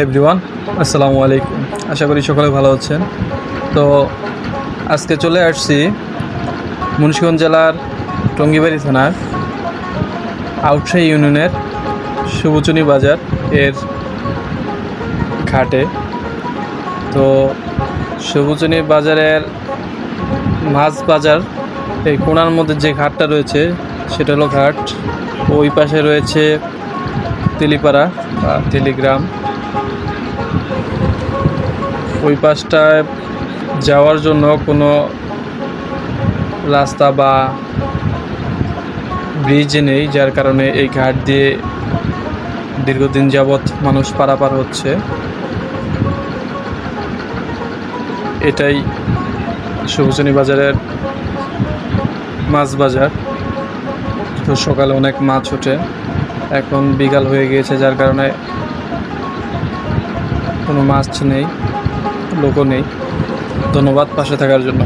Everyone, আসসালামু আলাইকুম। আশা করি সকলে ভালো আছেন। তো আজকে চলে আসছি মুন্সিগঞ্জ জেলার টঙ্গিবাড়ি থানার আউটসাই ইউনিয়নের সুবচনী বাজার এর ঘাটে। তো সুবচনী বাজারের মাছ বাজার, এই কোণার মধ্যে যে ঘাটটা রয়েছে, সেটা হলো ঘাট। ওই পাশে রয়েছে তেলিপাড়া বা তেলিগ্রাম। ওই পাশটায় যাওয়ার জন্য কোনো রাস্তা বা ব্রিজ নেই, যার কারণে এই ঘাট দিয়ে দীর্ঘদিন যাবৎ মানুষ পারাপার হচ্ছে। এটাই সুবচনী বাজারের মাছ বাজার। তো সকালে অনেক মাছ ওঠে। এখন বিকাল হয়ে গিয়েছে, যার কারণে কোনো মাছ নেই। লোকও নেই। ধন্যবাদ পাশে থাকার জন্য।